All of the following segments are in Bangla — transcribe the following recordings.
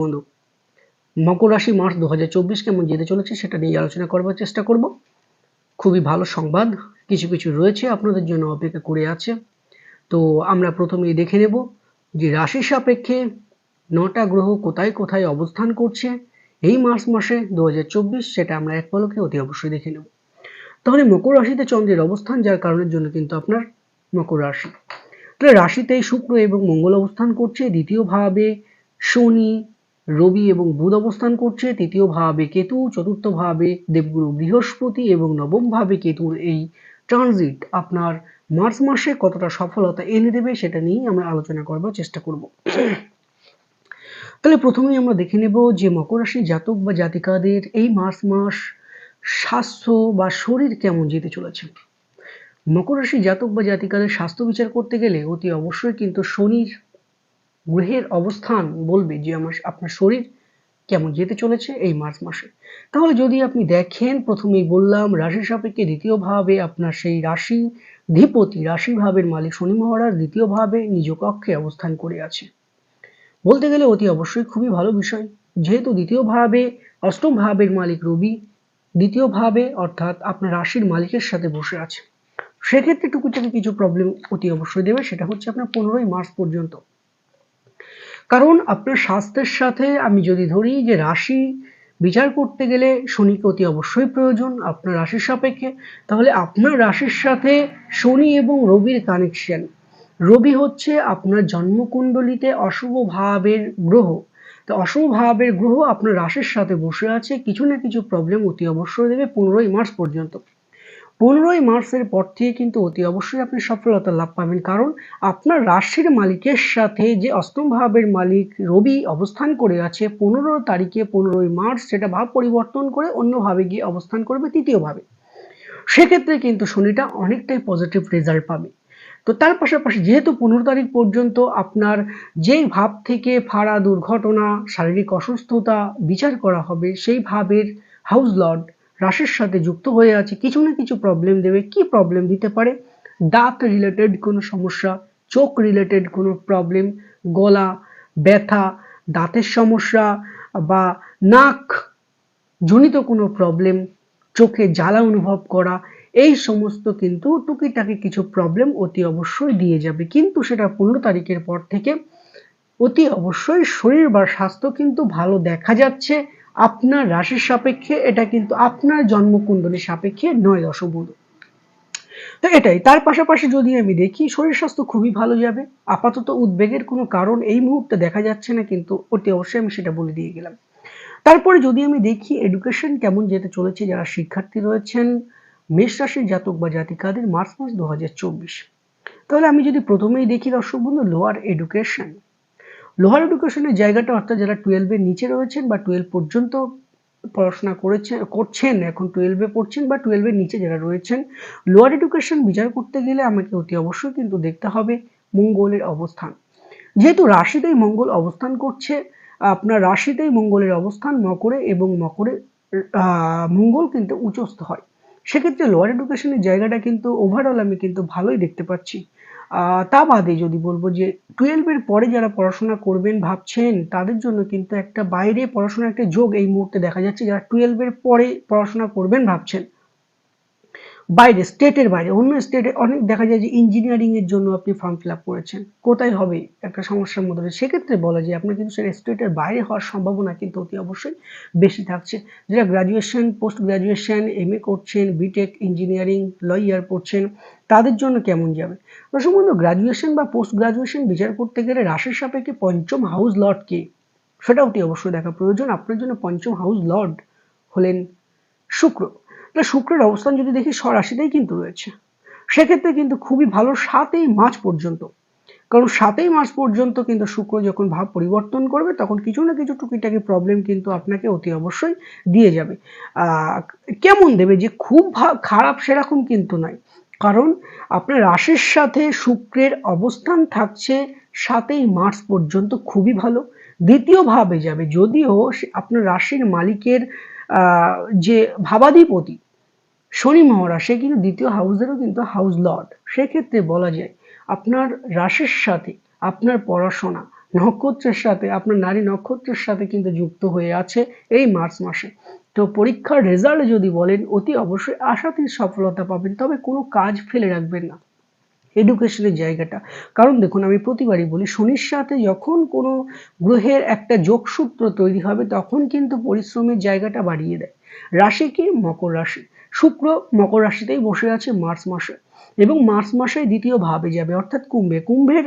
বন্ধু, মকর রাশি মার্চ দু হাজার চব্বিশ কেমন যেতে চলেছে সেটা নিয়ে আলোচনা করবার চেষ্টা করব। খুবই ভালো সংবাদ, কিছু কিছু রয়েছে আপনাদের জন্য অপেক্ষা করে আছে। তো আমরা প্রথমেই দেখে নেব যে রাশি সাপেক্ষে নটা গ্রহ কোথায় কোথায় অবস্থান করছে এই মার্চ মাসে দু হাজার চব্বিশ, সেটা আমরা এক পলকে অতি অবশ্যই দেখে নেব। তাহলে মকর রাশিতে চন্দ্রের অবস্থান, যার কারণের জন্য কিন্তু আপনার মকর রাশি। তাহলে রাশিতেই শুক্র এবং মঙ্গল অবস্থান করছে, দ্বিতীয় ভাবে শনি রবি এবং বুধ অবস্থান করছে, তৃতীয় ভাবে কেতু, চতুর্থ ভাবে দেবগুরু বৃহস্পতি এবং নবম ভাবে কেতুর এই ট্রানজিট আপনার মার্চ মাসে কতটা সফলতা এনে দেবে সেটা নিয়েই আমরা আলোচনা করবার চেষ্টা করব। তাহলে প্রথমেই আমরা দেখে নেব যে মকর রাশির জাতক বা জাতিকাদের এই মার্চ মাস স্বাস্থ্য বা শরীর কেমন যেতে চলেছে। মকর রাশি জাতক বা জাতিকাদের স্বাস্থ্য বিচার করতে গেলে অতি অবশ্যই কিন্তু শনির গ্রহের অবস্থান বলবে যে আমার, আপনার শরীর কেমন যেতে চলেছে এই মার্চ মাসে। তাহলে যদি আপনি দেখেন, প্রথমেই বললাম রাশি সাপেক্ষে দ্বিতীয় ভাবে আপনার সেই রাশি ধীপতি, রাশি ভাবের মালিক শনি মহারাজ দ্বিতীয় ভাবে নিজ কক্ষে অবস্থান করে আছে। বলতে গেলে অতি অবশ্যই খুবই ভালো বিষয়। যেহেতু দ্বিতীয় ভাবে অষ্টম ভাবের মালিক রবি, দ্বিতীয় ভাবে অর্থাৎ আপনার রাশির মালিকের সাথে বসে আছে। সেক্ষেত্রে টুকুটাকি কিছু প্রবলেম অতি অবশ্যই দেবে, সেটা হচ্ছে আপনার পনেরোই মার্চ পর্যন্ত। কারণ আপনার স্বাস্থ্যের সাথে আমি যদি ধরি যে রাশি বিচার করতে গেলে শনিকে অতি অবশ্যই প্রয়োজন, আপনার রাশির সাপেক্ষে। তাহলে আপনার রাশির সাথে শনি এবং রবির কানেকশন রবি হচ্ছে আপনার জন্মকুণ্ডলিতে অশুভ ভাবের গ্রহ। তো অশুভ ভাবের গ্রহ আপনার রাশির সাথে বসে আছে, কিছু না কিছু প্রবলেম অতি অবশ্যই দেবে পনেরোই মার্চ পর্যন্ত। পনেরোই মার্চের পর থেকে কিন্তু অতি অবশ্যই আপনি সফলতা লাভ পাবেন। কারণ আপনার রাশির মালিকের সাথে যে অষ্টম ভাবের মালিক রবি অবস্থান করে আছে, পনেরো তারিখে পনেরোই মার্চ সেটা ভাব পরিবর্তন করে অন্যভাবে গিয়ে অবস্থান করবে তৃতীয়ভাবে সেক্ষেত্রে কিন্তু শনিটা অনেকটাই পজিটিভ রেজাল্ট পাবে। তো তার পাশাপাশি যেহেতু পনেরো তারিখ পর্যন্ত আপনার যেই ভাব থেকে ফাড়া দুর্ঘটনা, শারীরিক অসুস্থতা বিচার করা হবে, সেই ভাবের হাউস লর্ড রাশির সাথে যুক্ত হয়ে আছে, কিছু না কিছু প্রবলেম দেবে। কি প্রবলেম দিতে পারে? দাঁত রিলেটেড কোনো সমস্যা, চোখ রিলেটেড কোনো প্রবলেম গলা ব্যথা, দাঁতের সমস্যা বা নাক জনিত কোনো প্রবলেম চোখে জ্বালা অনুভব করা, এই সমস্ত কিন্তু টুকিটাকি কিছু প্রবলেম অতি অবশ্যই দিয়ে যাবে। কিন্তু সেটা পনেরো তারিখের পর থেকে অতি অবশ্যই শরীর বা স্বাস্থ্য কিন্তু ভালো দেখা যাচ্ছে। আপনার রাশির সাপেক্ষে এটা কিন্তু আপনার জন্মকুণ্ডলীর সাপেক্ষে নয় দশবুধ তো এটাই, তার পাশাপাশি যদি আমি দেখি, শরীর স্বাস্থ্য খুবই ভালো যাবে। আপাতত উদ্বেগের কোনো কারণ এই মুহূর্তে দেখা যাচ্ছে না, কিন্তু অতি অবশ্যই আমি সেটা বলে দিয়ে গেলাম। তারপরে যদি আমি দেখি এডুকেশন কেমন যেতে চলেছে, যারা শিক্ষার্থী রয়েছেন, মেষ রাশির জাতক বা জাতিকাদের, মার্চ মাস দু হাজার চব্বিশ। তাহলে আমি যদি প্রথমেই দেখি দর্শক বন্ধু লোয়ার এডুকেশন লোহার এডুকেশনের জায়গাটা অর্থাৎ যারা টুয়েলভের নিচে রয়েছেন বা টুয়েলভ পর্যন্ত পড়াশোনা করেছেন, করছেন, এখন টুয়েলভে পড়ছেন বা টুয়েলভের নিচে যারা রয়েছেন লোয়ার এডুকেশন বিচার করতে গেলে আমাকে অতি অবশ্যই কিন্তু দেখতে হবে মঙ্গলের অবস্থান। যেহেতু রাশিতেই মঙ্গল অবস্থান করছে, আপনার রাশিতেই মঙ্গলের অবস্থান মকরে এবং মকরে মঙ্গল কিন্তু উচ্চস্থ হয়। সেক্ষেত্রে লোয়ার এডুকেশনের জায়গাটা কিন্তু ওভারঅল আমি কিন্তু ভালোই দেখতে পাচ্ছি। তা বাদে যদি বলব যে টুয়েলভের পরে যারা পড়াশোনা করবেন, ভাবছেন, তাদের জন্য কিন্তু একটা বাইরে পড়াশোনার একটা যোগ এই মুহূর্তে দেখা যাচ্ছে। যারা টুয়েলভের পরে পড়াশোনা করবেন, ভাবছেন। বাইরে, স্টেটের বাইরে, অন্য স্টেটে অনেক দেখা যায় যে ইঞ্জিনিয়ারিং এর জন্য আপনি ফর্ম ফিল আপ করেছেন। কোথায় হবে? একটা সমস্যার মধ্যে সেক্ষেত্রে বলা যায় আপনার কিন্তু সেটা স্টেটের বাইরে হওয়ার সম্ভাবনা কিন্তু অতি অবশ্যই বেশি থাকছে। যারা graduation post graduation M A করছেন বিটেক ইঞ্জিনিয়ারিং লয়ার পড়ছেন, তাদের জন্য কেমন যাবে? দর্শক গ্রাজুয়েশন বা পোস্ট গ্রাজুয়েশন বিচার করতে গেলে রাশির সাপেক্ষে পঞ্চম হাউস লর্ড কে? সেটা অতি অবশ্যই দেখা প্রয়োজন। আপনার জন্য পঞ্চম হাউস লর্ড হলেন শুক্র। তাহলে শুক্রের অবস্থান যদি দেখি স্বরাশিতেই কিন্তু রয়েছে। সেক্ষেত্রে কিন্তু খুবই ভালো সাতই মার্চ পর্যন্ত। কারণ সাতই মার্চ পর্যন্ত কিন্তু শুক্র যখন ভাব পরিবর্তন করবে, তখন কিছু না কিছু টুকিটাকি প্রবলেম কিন্তু আপনাকে অতি অবশ্যই দিয়ে যাবে। কেমন দেবে যে খুব খারাপ সেরকম কিন্তু নয়। কারণ আপনার রাশির সাথে শুক্রের অবস্থান থাকছে সাতই মার্চ পর্যন্ত খুবই ভালো। দ্বিতীয়ভাবে যাবে, যদিও আপনার রাশির মালিকের যে ভাবাধিপতি শনি মহারাজ সে কিন্তু দ্বিতীয় হাউসেরও কিন্তু হাউস লর্ড। সেক্ষেত্রে বলা যায় আপনার রাশির সাথে, আপনার পড়াশোনা, নক্ষত্রের সাথে, আপনার নারী নক্ষত্রের সাথে কিন্তু যুক্ত হয়ে আছে এই মার্চ মাসে। তো পরীক্ষার রেজাল্ট যদি বলেন, অতি অবশ্যই আশাতীত সফলতা পাবেন, তবে কোনো কাজ ফেলে রাখবেন না। এডুকেশনের জায়গাটা। কারণ দেখুন, আমি প্রতিবারই বলি, শনির সাথে যখন কোনো গ্রহের একটা যোগসূত্র তৈরি হবে, তখন কিন্তু পরিশ্রমের জায়গাটা বাড়িয়ে দেয়। রাশি কি? মকর রাশি। শুক্র মকর রাশিতেই বসে আছে মার্চ মাসে এবং মার্চ মাসে দ্বিতীয় ভাবে যাবে, অর্থাৎ কুম্ভে। কুম্ভের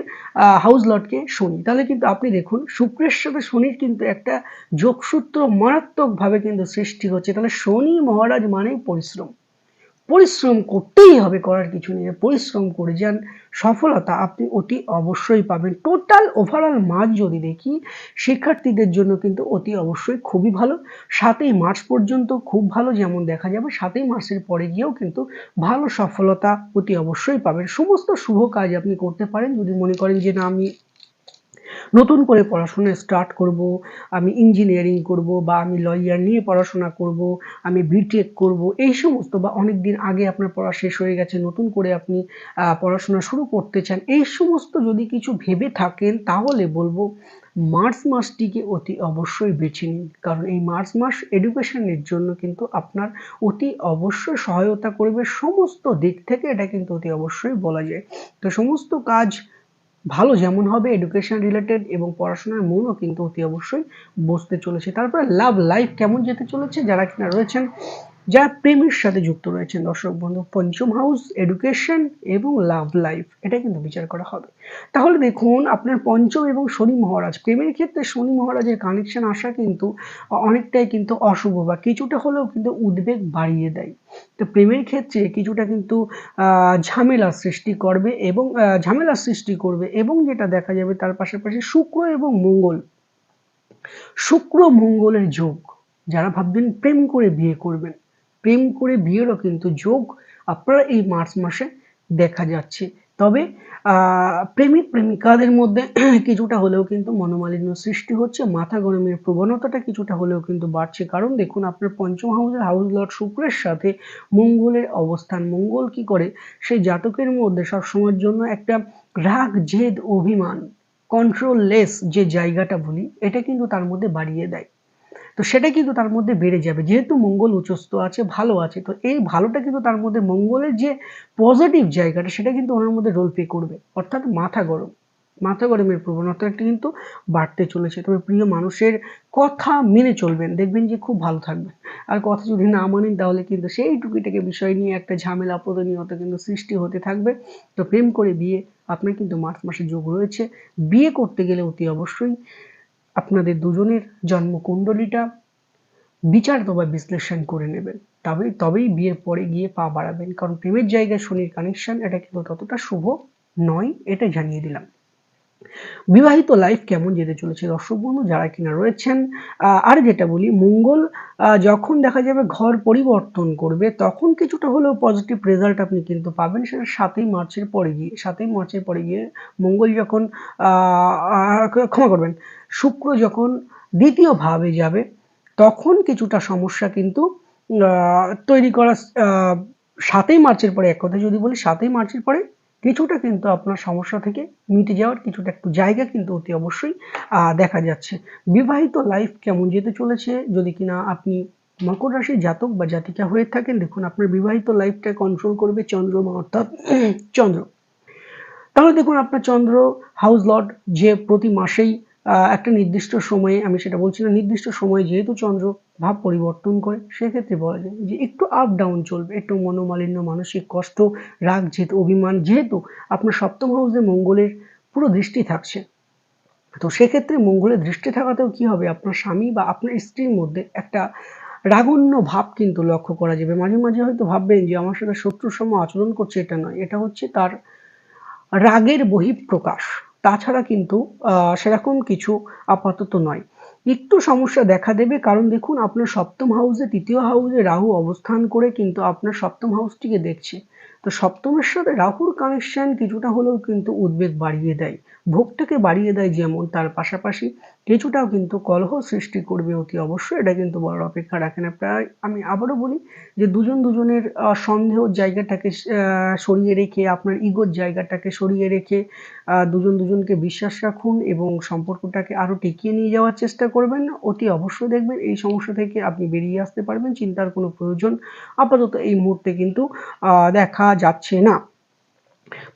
হাউস লটকে শনি। তাহলে কিন্তু আপনি দেখুন, শুক্রের সাথে শনির কিন্তু একটা যোগসূত্র মারাত্মকভাবে কিন্তু সৃষ্টি হচ্ছে। তাহলে শনি মহারাজ মানেই পরিশ্রম। পরিশ্রম করতেই হবে করার কিছু নেই। পরিশ্রম করে যান, সফলতা আপনি অতি অবশ্যই পাবেন। টোটাল ওভারঅল মার্চ যদি দেখি, শিক্ষার্থীদের জন্য কিন্তু অতি অবশ্যই খুবই ভালো। সাতই মার্চ পর্যন্ত খুব ভালো যেমন দেখা যাবে, সাতই মার্চের পরে গিয়েও কিন্তু ভালো সফলতা অতি অবশ্যই পাবেন। সমস্ত শুভ কাজ আপনি করতে পারেন। যদি মনে করেন যে না, আমি নতুন করে পড়াশোনা স্টার্ট করব, আমি ইঞ্জিনিয়ারিং করব বা আমি লয়ার নিয়ে পড়াশোনা করব, আমি বিটেক করব, এই সমস্ত বা অনেক দিন আগে আপনার পড়া শেষ হয়ে গেছে, নতুন করে আপনি পড়াশোনা শুরু করতে চান, এই সমস্ত যদি কিছু ভেবে থাকেন তাহলে বলব মার্চ মাসটিকে অতি অবশ্যই বেছে নিন। কারণ এই মার্চ মাস এডুকেশনের জন্য কিন্তু আপনার অতি অবশ্যই সহায়তা করবে, সমস্ত দিক থেকে এটা কিন্তু অতি অবশ্যই বলা যায়। তো সমস্ত কাজ ভালো যেমন হবে এডুকেশন রিলেটেড এবং পড়াশোনার মূলও কিন্তু অতি অবশ্যই বসতে চলেছে। তারপরে লাভ লাইফ কেমন যেতে চলেছে? যারা কিনা রয়েছেন যারা প্রেমের সাথে যুক্ত রয়েছেন দর্শক বন্ধু পঞ্চম হাউস, এডুকেশন এবং লাভ লাইফ। এটা কিন্তু বিচার করা হবে। তাহলে দেখুন, আপনার পঞ্চম এবং শনি মহারাজ, প্রেমের ক্ষেত্রে শনি মহারাজের কানেকশন আসা কিন্তু অনেকটাই কিন্তু অশুভ বা কিছুটা হলেও কিন্তু উদ্বেগ বাড়িয়ে দেয়। তো প্রেমের ক্ষেত্রে কিছুটা কিন্তু ঝামেলা সৃষ্টি করবে এবং ঝামেলা সৃষ্টি করবে এবং যেটা দেখা যাবে তার পাশাপাশি শুক্র এবং মঙ্গল। শুক্র মঙ্গলের যোগ। যারা ভাববেন প্রেম করে বিয়ে করবেন প্রেম করে বিয়েরও কিন্তু যোগ আপনারা এই মার্চ মাসে দেখা যাচ্ছে। তবে প্রেমিক প্রেমিকাদের মধ্যে কিছুটা হলেও কিন্তু মনোমালিন্য সৃষ্টি হচ্ছে। মাথা গরমের প্রবণতাটা কিছুটা হলেও কিন্তু বাড়ছে। কারণ দেখুন, আপনার পঞ্চম হাউসের হাউস লর্ড শুক্রের সাথে মঙ্গলের অবস্থান। মঙ্গল কি করে? সেই জাতকের মধ্যে সবসময়ের জন্য একটা রাগ, জেদ, অভিমান কন্ট্রোললেস যে জায়গাটা বলি, এটা কিন্তু তার মধ্যে বাড়িয়ে দেয়। তো সেটা কিন্তু তার মধ্যে বেড়ে যাবে। যেহেতু মঙ্গল উচ্চস্থ আছে, ভালো আছে, তো এই ভালোটা কিন্তু তার মধ্যে মঙ্গলের যে পজিটিভ জায়গাটা, সেটা কিন্তু ওনার মধ্যে রোল প্লে করবে। অর্থাৎ মাথা গরম। মাথা গরমের প্রবণতাটা কিন্তু বাড়তে চলেছে। তবে প্রিয় মানুষের কথা মেনে চলবেন, দেখবেন যে খুব ভালো থাকবেন আর কথা যদি না মানেন, তাহলে কিন্তু সেই টুকিটাকে বিষয় নিয়ে একটা ঝামেলা প্রতিনিয়ত কিন্তু সৃষ্টি হতে থাকবে। তো প্রেম করে বিয়ে, আপনার কিন্তু মার্চ মাসে যোগ রয়েছে। বিয়ে করতে গেলে অতি অবশ্যই আপনাদের দুজনের জন্মকুণ্ডলীটা বিচার বা বিশ্লেষণ করে নেবেন। তবে তবেই বিয়ের পরে গিয়ে পা বাড়াবেন। কারণ প্রেমের জায়গায় শনির কানেকশন এটা কিন্তু ততটা শুভ নয় এটা জানিয়ে দিলাম। বিবাহিত লাইফ কেমন যেতে চলেছে দর্শক বন্ধু, যারা কিনা রয়েছেন আর যেটা বলি, মঙ্গল যখন দেখা যাবে ঘর পরিবর্তন করবে, তখন কিছুটা হলেও পজিটিভ রেজাল্ট আপনি কিন্তু পাবেন। সেটা সাতই মার্চের পরে গিয়ে, সাতই মার্চের পরে গিয়ে মঙ্গল যখন ক্ষমা করবেন, শুক্র যখন দ্বিতীয় ভাবে যাবে, তখন কিছুটা সমস্যা কিন্তু তৈরি করা সাতই মার্চের পরে, এক কথা যদি বলি, সাতই মার্চের পরে কিছুটা কিন্তু আপনার সমস্যা থেকে মিটে যাওয়ার কিছুটা একটু জায়গা কিন্তু অতি অবশ্যই দেখা যাচ্ছে। বিবাহিত লাইফ কেমন যেতে চলেছে? যদি কিনা আপনি মকর রাশির জাতক বা জাতিকা হয়ে থাকেন, দেখুন আপনার বিবাহিত লাইফটা কন্ট্রোল করবে চন্দ্রমা অর্থাৎ চন্দ্র। তাহলে দেখুন আপনার চন্দ্র হাউস লর্ড যে প্রতি মাসেই একটা নির্দিষ্ট সময়ে, আমি সেটা বলছি না, নির্দিষ্ট সময়ে যেহেতু চন্দ্র ভাব পরিবর্তন করে, সেক্ষেত্রে বলা যায় যে একটু আপ ডাউন চলবে, একটু মনোমালিন্য, মানসিক কষ্ট, রাগ, জেদ, অভিমান, যেহেতু আপনার সপ্তম হাউসে মঙ্গলের পুরো দৃষ্টি থাকছে, তো সেক্ষেত্রে মঙ্গলের দৃষ্টি থাকাতেও কি হবে? আপনার স্বামী বা আপনার স্ত্রীর মধ্যে একটা রাগণ্য ভাব কিন্তু লক্ষ্য করা যাবে। মাঝে মাঝে হয়তো ভাববেন যে আমার সাথে শত্রুর সময় আচরণ করছে, এটা নয়। এটা হচ্ছে তার রাগের বহিঃপ্রকাশ। তাছাড়া কিন্তু সেরকম কিছু আপাতত নয়। একটু সমস্যা দেখা দেবে। কারণ দেখুন, আপনার সপ্তম হাউসে তৃতীয় হাউসে রাহু অবস্থান করে কিন্তু আপনার সপ্তম হাউসটিকে দেখছে। তো সপ্তমের সাথে রাহুর কানেকশন কিছুটা হলেও কিন্তু উদ্বেগ বাড়িয়ে দেয়। ভোগটাকে বাড়িয়ে দেয় যেমন তার পাশাপাশি কিছুটাও কিন্তু কলহ সৃষ্টি করবে অতি অবশ্যই। এটা কিন্তু বলার অপেক্ষা রাখে না। প্রায় আমি আবারও বলি যে দুজন দুজনের সন্দেহর জায়গাটাকে সরিয়ে রেখে, আপনার ইগোর জায়গাটাকে সরিয়ে রেখে দুজন দুজনকে বিশ্বাস রাখুন এবং সম্পর্কটাকে আরও টিকিয়ে নিয়ে যাওয়ার চেষ্টা করবেন। অতি অবশ্যই দেখবেন এই সমস্যা থেকে আপনি বেরিয়ে আসতে পারবেন, চিন্তার কোনো প্রয়োজন। আপাতত এই মুহূর্তে কিন্তু দেখা যাচ্ছে না।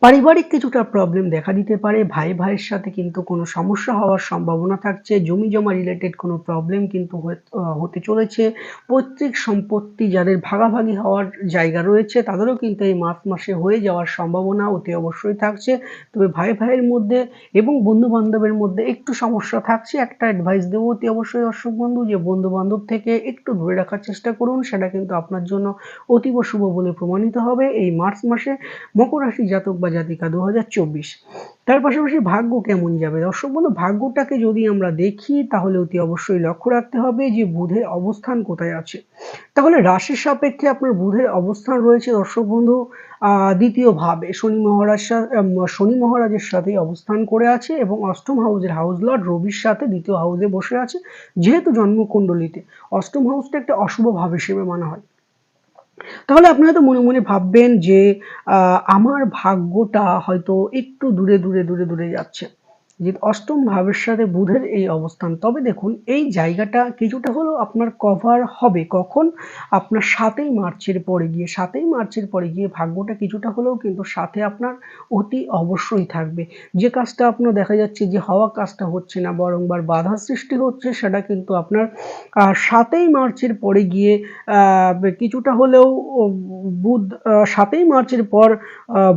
পারিবারিক কিছুটা প্রবলেম দেখা দিতে পারে। ভাই, ভাইয়ের সাথে কিন্তু কোনো সমস্যা হওয়ার সম্ভাবনা থাকছে। জমি জমা রিলেটেড কোনো প্রবলেম কিন্তু হতে চলেছে। পৈতৃক সম্পত্তি যাদের ভাগাভাগি হওয়ার জায়গা রয়েছে, তাদেরও কিন্তু এই মার্চ মাসে হয়ে যাওয়ার সম্ভাবনা অতি অবশ্যই থাকছে। তবে ভাই, ভাইয়ের মধ্যে এবং বন্ধু বান্ধবের মধ্যে একটু সমস্যা থাকছে। একটা অ্যাডভাইস দেবো অতি অবশ্যই দর্শক বন্ধু, যে বন্ধু বান্ধব থেকে একটু দূরে রাখার চেষ্টা করুন। সেটা কিন্তু আপনার জন্য অতীব শুভ বলে প্রমাণিত হবে। এই মার্চ মাসে মকর রাশি জাতক বা জাতিকা দু তার পাশাপাশি ভাগ্য কেমন যাবে? দর্শক বন্ধু, ভাগ্যটাকে যদি আমরা দেখি, তাহলে অতি অবশ্যই লক্ষ্য রাখতে হবে যে বুধের অবস্থান কোথায় আছে। তাহলে রাশির সাপেক্ষে আপনার বুধের অবস্থান রয়েছে, দর্শক বন্ধু দ্বিতীয় ভাবে। শনি মহারাজ শনি মহারাজের সাথে অবস্থান করে আছে এবং অষ্টম হাউসের হাউস লর্ড রবির সাথে দ্বিতীয় হাউসে বসে আছে, যেহেতু জন্মকুণ্ডলিতে। অষ্টম হাউসটা একটা অশুভ ভাব হিসেবে মানা হয়। তাহলে আপনারা তো মনে মনে ভাববেন যে আমার ভাগ্যটা হয়তো একটু দূরে দূরে দূরে দূরে যাচ্ছে। যে অষ্টম ভাবের সাথে বুধের এই অবস্থান, তবে দেখুন এই জায়গাটা কিছুটা হলেও আপনার কভার হবে। কখন? আপনার সাতই মার্চের পরে গিয়ে, সাতই মার্চের পরে গিয়ে ভাগ্যটা কিছুটা হলেও কিন্তু সাথে আপনার অতি অবশ্যই থাকবে। যে কাজটা আপনার দেখা যাচ্ছে যে হওয়া কাজটা হচ্ছে না, বরংবার বাধা সৃষ্টি হচ্ছে, সেটা কিন্তু আপনার সাতই মার্চের পরে গিয়ে কিছুটা হলেও বুধ সাতই মার্চের পর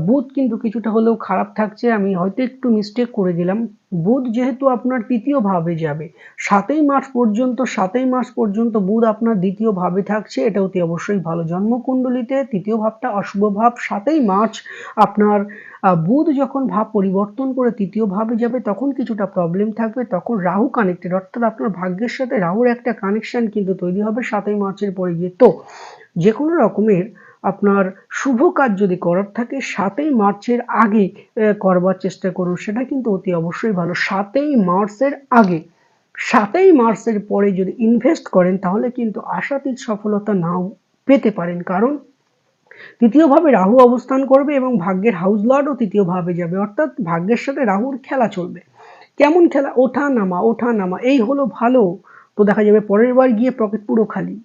বুধ কিন্তু কিছুটা হলেও খারাপ থাকছে। আমি হয়তো একটু মিস্টেক করে দিলাম বুধ যেহেতু আপনার তৃতীয় ভাবে যাবে, সাতই মার্চ পর্যন্ত, সাতই মার্চ পর্যন্ত বুধ আপনার দ্বিতীয় ভাবে থাকছে, এটা অতি অবশ্যই ভালো। জন্মকুণ্ডলিতে তৃতীয় ভাবটা অশুভ ভাব, সাতই মার্চ আপনার বুধ যখন ভাব পরিবর্তন করে তৃতীয় ভাবে যাবে, তখন কিছুটা প্রবলেম থাকবে, তখন রাহু কানেক্টেড অর্থাৎ আপনার ভাগ্যের সাথে রাহুর একটা কানেকশন কিন্তু তৈরি হবে সাতই মার্চের পরে গিয়ে। তো যে কোনো রকমের আপনার শুভ কাজ যদি করার থাকে, সাতই মার্চের আগে করবার চেষ্টা করুন। সেটা কিন্তু অতি অবশ্যই ভালো। সাতই মার্চের আগে। সাতই মার্চের পরে যদি ইনভেস্ট করেন, তাহলে কিন্তু আশাতীত সফলতা নাও পেতে পারেন। কারণ তৃতীয়ভাবে রাহু অবস্থান করবে এবং ভাগ্যের হাউস লর্ডও তৃতীয়ভাবে যাবে। অর্থাৎ ভাগ্যের সাথে রাহুর খেলা চলবে। কেমন খেলা? ওঠা নামা ওঠা নামা এই হলো ভালো। তো দেখা যাবে পরের বার গিয়ে পকেট পুরো খালি।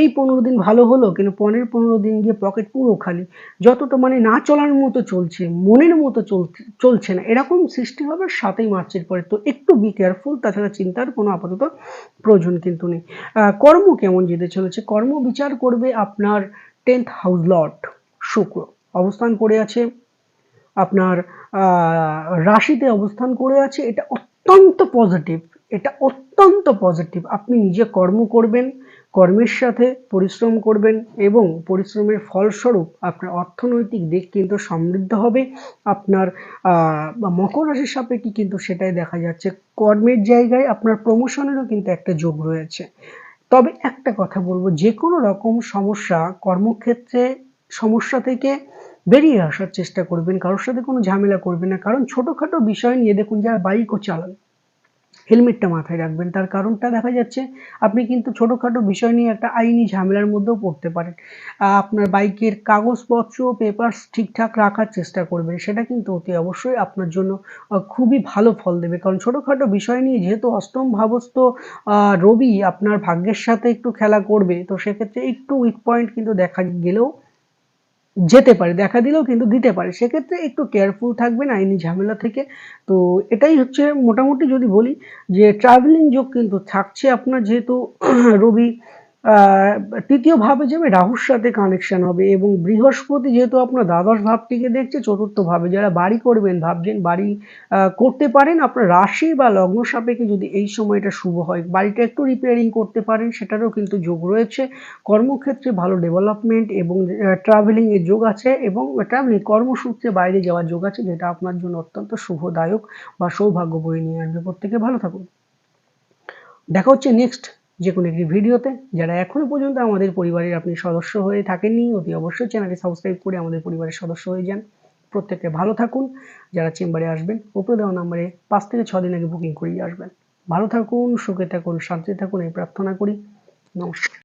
এই পনেরো দিন ভালো হলো, কিন্তু পরের পনেরো দিন গিয়ে পকেট পুরো খালি। যতটা মানে না চলার মতো চলছে, মনের মতো চলছে চলছে না, এরকম সৃষ্টি হবে সাতই মার্চের পরে। তো একটু বি কেয়ারফুল তাছাড়া চিন্তার কোনো আপাতত প্রয়োজন কিন্তু নেই। কর্ম কেমন যেতে চলেছে? কর্ম বিচার করবে আপনার টেন্থ হাউস লর্ড শুক্র। অবস্থান করে আছে আপনার রাশিতে অবস্থান করে আছে। এটা অত্যন্ত পজিটিভ এটা অত্যন্ত পজিটিভ আপনি নিজে কর্ম করবেন কর্মের সাথে পরিশ্রম করবেন এবং পরিশ্রমের ফলস্বরূপ আপনার অর্থনৈতিক দিক কিন্তু সমৃদ্ধ হবে। আপনার মকর রাশির সাপেক্ষে কিন্তু সেটাই দেখা যাচ্ছে। কর্মের জায়গায় আপনার প্রমোশনেরও কিন্তু একটা যোগ রয়েছে। তবে একটা কথা বলব যে কোনো রকম সমস্যা কর্মক্ষেত্রে সমস্যা থেকে বেরিয়ে আসার চেষ্টা করবেন। কারোর সাথে কোনো ঝামেলা করবেন না। কারণ ছোটোখাটো বিষয় নিয়ে দেখুন, যারা বাইকও চালান হেলমেটটা মাথায় রাখবেন। তার কারণটা দেখা যাচ্ছে, আপনি কিন্তু ছোটোখাটো বিষয় নিয়ে একটা আইনি ঝামেলার মধ্যেও পড়তে পারেন। আপনার বাইকের কাগজপত্র পেপারস ঠিকঠাক রাখার চেষ্টা করবেন। সেটা কিন্তু অতি অবশ্যই আপনার জন্য খুবই ভালো ফল দেবে। কারণ ছোটোখাটো বিষয় নিয়ে যেহেতু অষ্টম ভাবস্থ রবি আপনার ভাগ্যের সাথে একটু খেলা করবে, তো সেক্ষেত্রে একটু উইক পয়েন্ট কিন্তু দেখা গেলেও যেতে পারে, দেখা দিলেও কিন্তু দিতে পারে। সেক্ষেত্রে একটু কেয়ারফুল থাকবেন আইনি ঝামেলা থেকে। তো এটাই হচ্ছে মোটামুটি যদি বলি যে ট্রাভেলিং যোগ কিন্তু থাকছে আপনার যেহেতু রবি তৃতীয় ভাবে যাবে রাহুর সাথে কানেকশন হবে এবং বৃহস্পতি যেহেতু আপনার দ্বাদশ ভাবটিকে দেখছে, চতুর্থ ভাবে যারা বাড়ি করবেন ভাবছেন, বাড়ি করতে পারেন, আপনার রাশি বা লগ্ন সাপেক্ষে যদি এই সময়টা শুভ হয়, বাড়িটা একটু রিপেয়ারিং করতে পারেন, সেটারও কিন্তু যোগ রয়েছে। কর্মক্ষেত্রে ভালো ডেভেলপমেন্ট এবং ট্রাভেলিং এর যোগ আছে এবং ট্রাভেলিং কর্মসূত্রে বাইরে যাওয়ার যোগ আছে, যেটা আপনার জন্য অত্যন্ত শুভদায়ক বা সৌভাগ্য বয়ে নিয়ে আসবে। প্রত্যেকে ভালো থাকুন। দেখা হচ্ছে নেক্সট যে কোনো একটি ভিডিওতে। যারা এখনও পর্যন্ত আমাদের পরিবারের আপনি সদস্য হয়ে থাকেননি, অতি অবশ্যই চ্যানেলটি সাবস্ক্রাইব করে আমাদের পরিবারের সদস্য হয়ে যান। প্রত্যেকে ভালো থাকুন। যারা চেম্বারে আসবেন ওপরে দেওয়া নাম্বারে পাঁচ থেকে ছ দিন আগে বুকিং করিয়ে আসবেন। ভালো থাকুন, সুখে থাকুন শান্তি থাকুন, এই প্রার্থনা করি। নমস্কার।